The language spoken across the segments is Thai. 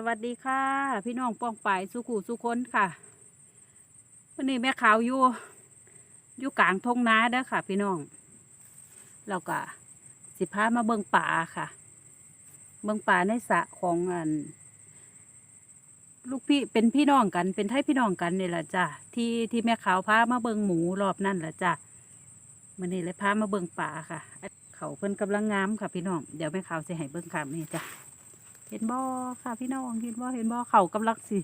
สวัสดีค่ะ พี่น้องป้องป่ายสุขูสุคนค่ะวันนี้แม่ขาวอยู่อยู่กลางทงนาเด้อค่ะ พี่น้องแล้วก็สิพามาเบิงป่าค่ะ เบิงป่าในสระของอัน ลูกพี่เป็นพี่น้องกันเป็นไทยพี่น้องกันนี่แหละจ้ะที่ที่แม่ขาวพามาเบิงหมูรอบนั่นแหละจ้ะมันนี่เลยพามาเบิงป่าค่ะ เขาเพิ่นกำลังงามค่ะ พี่น้องเดี๋ยวแม่ขาวจะให้เบิงค่ะนี่จ้ะ เห็นบ่ค่ะ พี่น้องเห็นบ่เห็นบ่เขากำลังสิ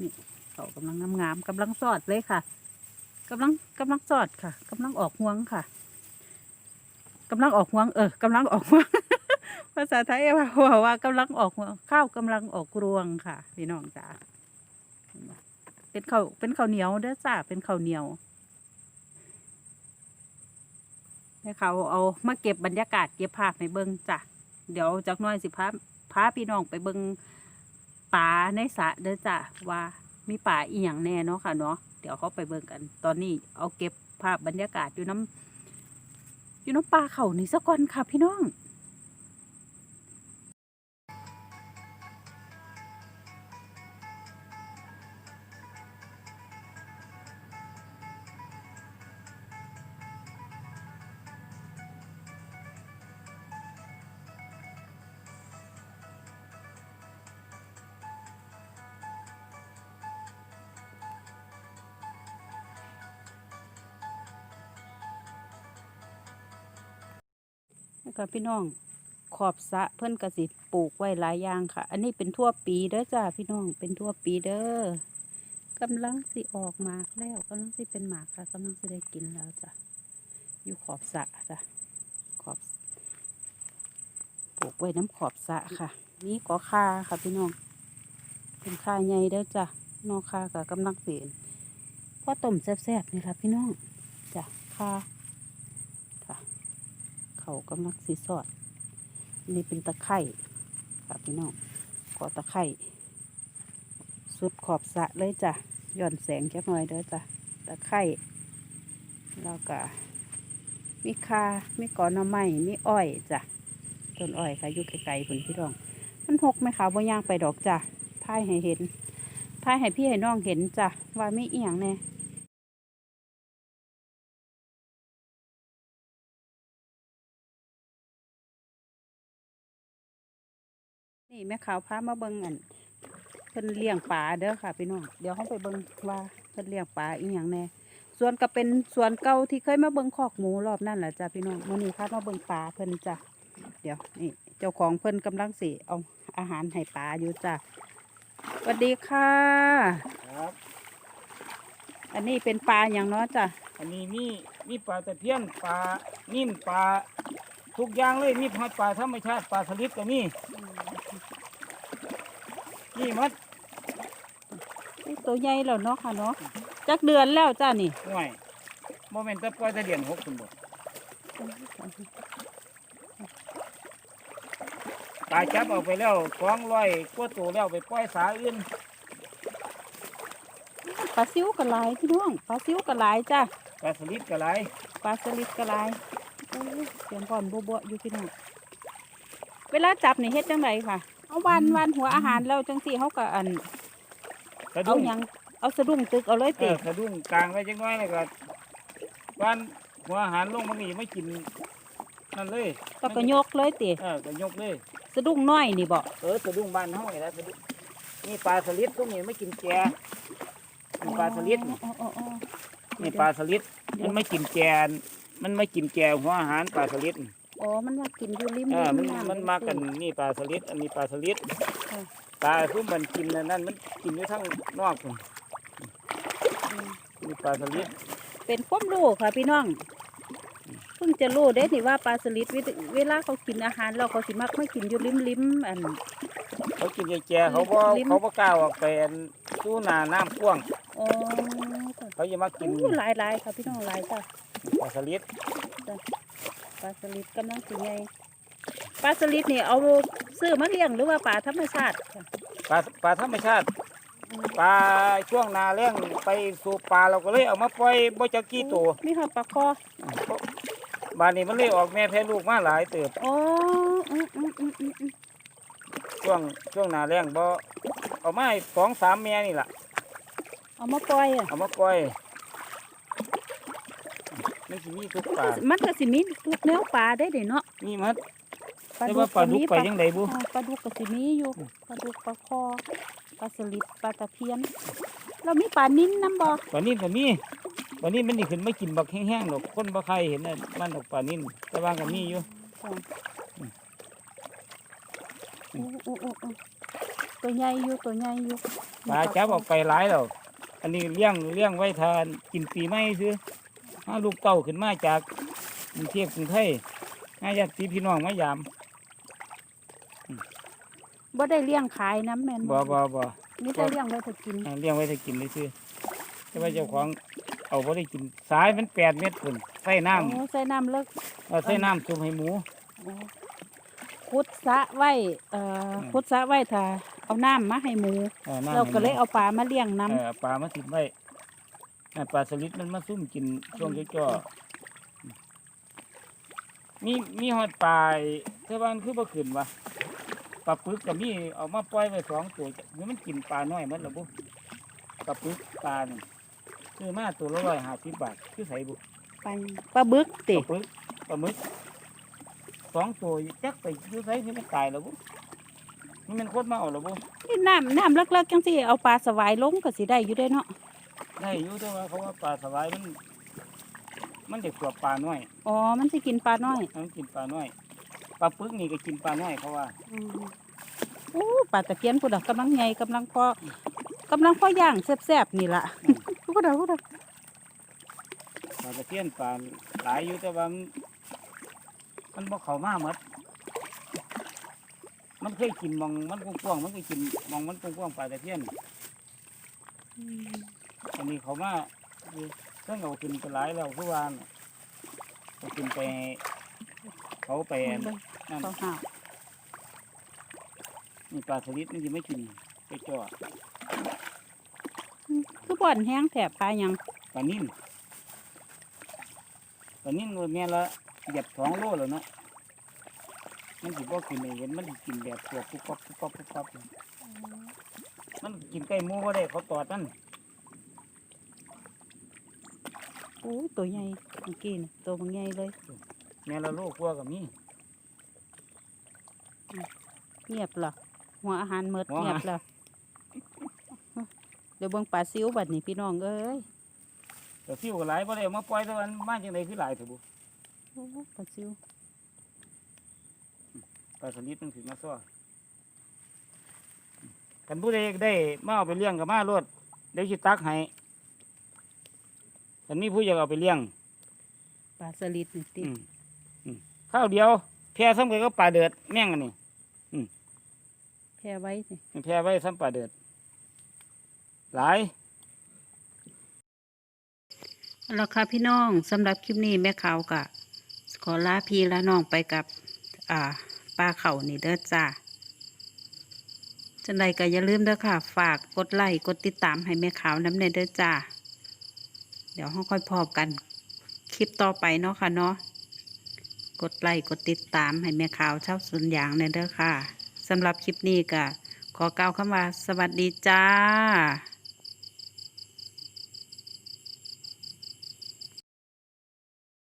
นี่เขากำลังงามๆกำลังสอดเลยค่ะกำลังกำลังสอดค่ะกำลังออกห่วงค่ะกำลังออกห่วง เออกำลังออกห่วงภาษาไทยว่าว่าว่ากำลังออกห่วงข้าวกำลังออกรวงค่ะ พี่น้องจ้าเห็นเป็นข้าวเป็นข้าวเหนียวเด้อจ้าเป็นข้าวเหนียวให้เขาเอามาเก็บบรรยากาศเก็บภาพให้เบิ่งจ้ะเดี๋ยวจากน้อยสิพาพ พาพี่น้องไปเบิงป่าในสระเด้อจ้ะว่ามีป่าอีหยังแน่เนาะค่ะเนาะเดี๋ยวเขาไปเบิงกัน ตอนนี้เอาเก็บภาพบรรยากาศอยู่น้ำอยู่น้ำป่าเขานี่ซะก่อนค่ะพี่น้อง แล้วก็พี่น้องขอบสะเพิ่อนกสิปลูกไว้หลายอย่างค่ะ อันนี้เป็นทั่วปีเด้อจ้าพี่น้องเป็นทั่วปีเด้อกำลังสิออกหมากแล้วกำลังสิเป็นหมากค่ะกำลังสิได้กินแล้วจ้ะอยู่ขอบสะจ้ะขอบปลูกไว้น้ำขอบสะค่ะ นี่ก็ค่าค่ะพี่น้องเป็นค่าใหญ่เด้อจ้ะนอกค่ากับกำลังเปลี่ยนพ่อต้มแซ่บๆนี่ค่ะพี่น้องจ้ะค่า เขากำลังสีสอด นี่เป็นตะไคร่ค่ะพี่น้องกอตะไคร่สุดขอบสะเลยจ้ะหย่อนแสงจักหน่อยเด้อจ้ะตะไคร่แล้วก็มีคามีกอหน่อไม้มีอ้อยจ้ะต้นอ้อยค่ะอยู่ไกลๆพุ่นพี่น้อง มันหกไหมคะบ่ย่างไปดอกจ้ะท่ายให้เห็นท่ายให้พี่ให้น้องเห็นจ้ะว่าไมีอียงแน่ นี่แม่ขาวพามาเบิ่งอันเพิ่นเลี้ยงปลาเด้อค่ะพี่น้องเดี๋ยวเขาไปเบิ่งว่าเพิ่นเลี้ยงปลาอีหยังแน่ส่วนก็เป็นส่วนเก่าที่เคยมาเบิ่งคอกหมูรอบนั่นแหละจ้ะพี่น้องมื้อนี้พามาเบิ่งปลาเพิ่นจ้ะเดี๋ยวนี่เจ้าของเพิ่นกำลังสิเอาอาหารให้ปลาอยู่จ้ะสวัสดีค่ะครับอันนี้เป็นปลาอย่างเนาะจ้ะอันนี้มีมีปลาตะเพียนปลานิ่มปลาทุกอย่างเลยมีหอยปลาธรรมชาติปลาสลิดก็มี นี่มัดนี่ตัวใหญ่แล้วเนาะค่ะเนาะจักเดือนแล้วจ้ะนี่ห่วยโมเมนต์ตะปล่อยตะเดียนหกคุณบ่ปลาจับเอาไปแล้วสองร้อยกว่าตัวแล้วไปปล่อยสาอื่นปลาซิวกระลายพี่น้องปลาซิวกระลายจ้ะปลาสลิดก็หลายปลาสลิดกระลายโอ้ยเสียงก่อนบัวๆอยู่พี่น้องเวลาจับนี่เฮ็ดจังไดค่ะ เอาวันวันหัวอาหารแล้วจังสี่เขาก็อันสะเอาดุ้งหยังเอาสะดุ้งตึกเอาเลยเอติอสะดุ้งกลางไว้จังน้อยแล้วก็วันหัวอาหารลงมันนี่ไม่กินนั่นเลยก็ก็ยกเลยติเออก็ยกเลย สะดุ้งน้อยนี่บ่เออสะดุ้งบ้านเฮานี่แหละสะดุ้งนี่ปลาสลิดพวกนี้ไม่กินแกนี่ปลาสลิดอ๋ออ๋ออ๋อนี่ปลาสลิดมันไม่กินแกนมันไม่กินแกหัวอาหารปลาสลิด อ๋อ มันว่ากินอยู่ริมเออมันำมันมากันนี่ปลาสลิดอันนี้ปลาสลิดค่ะปลาพุ่มันกินอันนั่นมันกินอยู่ทั้งนอกพุ่นอืมนี่ปลาสลิดเป็นความรู้ค่ะพี่น้อง เพิ่งจะรู้เด้นี่ว่าปลาสลิดเวลเวลาเขากินอาหารแล้วเขาสิมักไม่กินอยู่ริมริมๆอัน เขากินแกเขาบ่ลิ้มเขาบ่กล้าออกไปอันสู้หน้าน้ำกว้างอ๋อจ้ะเขาจะมากินโอ้หลายหลายๆค่ะพี่น้องหลายจ้ะปลาสลิด ปลาสลิดกำลังสิไงปลาสลิดนี่เอาซื้อมาเลี้ยงหรือว่าปลาธรรมชาติค่ะปลาปลาธรรมชาติปลาช่วงนาแล้งไปสู่ปลาเราก็เลยเอามาปล่อยบ่จักกี่ตัวมีหอดปลาคอบ้านนี้มันเลยออกแม่แพ้ลูกมาหลายเติบอ๋ออืมอืมอืมอืมอืมแกช่วงช่วงหน้าแรงบ่เอามาให้สองสามแม่นี่ล่ะเอามาปล่อยอะเอามาปล่อย มันสิมีทุกปลามันก็สิมีทุกแนวปลาได้เด้เนาะมีหมัดแต่ว่าปลาดุกไปยังไงบุอ่าปลาดุกก็สิมีอยู่ปลาดุกปลาคอปลาสลิดปลาตะเพียน เรามีปลานิ้นน้ำบ่ปลานิ่นก็มีปลานิ่นมันนี่ขึ้นไม่กินบักแห้งๆหรอกคนบ่ใครเห็นน่ะมันดอกปลานิ่นแต่ว่าก็มีอยู่ค่ะโอ้โอ้โอ้โอ้ตัวใหญ่อยู่ตัวใหญ่อยู่ปลาจับออกไปหลายแล้วอันนี้เลี้ยงเลี้ยงไว้ทานกินปีใหม่ซื้อ หาลูกเต้าขึ้นมาจากกรุงเทพกรุงไทยหาญาติพี่น้องมายามบ่ได้เลี้ยงขายน้ำแม่นบ่บ่บ่มีแต่เลี้ยงไว้ถ้ากินอ่าเลี้ยงไว้ถ้ากินเลยซื้อแต่ว่าเจ้าของเอาบ่ได้กินสายมันแปดเม็ดพุ่นใส่น้ำโอ้ใส่น้ำเลิกเอาใส่น้ำจุ่มให้หมูโอ้ขุดสระไว้เอ่ออมขุดสระไว้ถ้าเอาน้ำมาให้หมูออน้ำเราให้หมูก็เลยเอาปลามาเลี้ยงน้เออปลามาติดไว้อ่า ปลาสลิดมันมาซุ่มกินช่วงจ่อๆมีมีหอดปลาเท่าบ้านคือบ่ขึ้นวะปลาปึกกับมีเอามาปล่อยไว้สองตัวจะนี่มันกินปลาน้อยหมันหรอบุปลาปึกปลานี่คือมาตัวละร้อยห้าสิบบาทคือใส่บุำปลาปลาบึกปติลาปึกปลาหมึกสองตัวจักไปคือใส่ที่มันตายแล้วบุนี่มันโคตรมาเอาแล้วบุนี่น้ำน้ำเลิกๆจังสิเอาปลาสวายลงก็สิได้อยู่ได้เนาะ ได้อยู่แต่ว่าเขาว่าปลาสวายมัน มันเด็กกว่าปลาน้อยอ๋อ มันสิกินปลาน้อยมันกินปลาน้อยปลาปึกนี่ก็กินปลาน้อยเขาว่าอืมโอ้ปลาตะเพียนพุ่นน่ะกำลังใหญ่กำลังพอกำลังพอย่างแซ่บๆนี่ล่ะพุ่นน่ะพุ่นน่ะปลาตะเพียนปลาหลายอยู่แต่ว่ามันมันบ่เข้ามาหมดมันเคยกินหมองมันกว้างๆมันเคยกินหมองมันกว้างๆปลาตะเพียน อืม อันนี้เขามาคือเครื่องเอากินไปหลายแล้วคือว่าน่ะเอากินไปให้เขาไปเบิ่งนั่นเขาหาวนี่ปลาสลิดมันจะไม่กินไปจ่ออืมคือบ่อนแห้งแถบปลาหยังปลานิ่นปลานิ่นตัวเนี้ยละเหยียบสองโลแล้วเนาะมันสิบ่กินให้เห็นมันสิกินแบบตัวปุ๊บปั๊บปุ๊บปั๊บปุ๊บปั๊บมันกินใกล้หมูก็ได้เขาตอดนั่น โอ้ยตัวใหญ่เมื่อกี้น่ะตัวมันใหญ่เลยแม่ละโลกว่ากับมีเงียบเหรอหัวอาหารเมดหัวอาหารเงียบแล้วเดี๋ยวเบิ่งปลาซิวบัดนี้พี่น้องเอ้ยแต่ฟิวก็หลายบ่ได้เอามาปล่อยแตัวามันมาจังไดคือหลายเถอะบุโอ้ปลาซิวปลาสลิดมันถึงมาซ้อกันผู้ใดได้มาเอาไปเลี้ยงกับมาโลดเดี๋ยวสิตักให้ กันมีผู้อยากเอาไปเลี้ยงปลาสลิดนี่ติอืมอืมข้าวเดียวแพร่ซ้ำกันก็ปลาเดือดแม่งอันนี้แพ่ไว้สิแพร่ไว้ซ้ำปลาเดือดหลาย เอาละค่ะพี่น้องสำหรับคลิปนี้แม่ขาวกะ ขอลาพี่และน้องไปกับ อ่าปลาเขานี่เด้อจ้าจังใดก็อย่าลืมเด้อค่ะ ฝากกดไลค์กดติดตามให้แม่ขาวน้ำในเด้อจ้าเดี๋ยวห้องค่อยพบกันคลิปต่อไปเนาะค่ะเนาะกดไลค์กดติดตามให้แม่ข่าวเช่าสุนยางในเด้อค่ะสำหรับคลิปนี้ก็ขอกล่าวคำว่าสวัสดีจ้า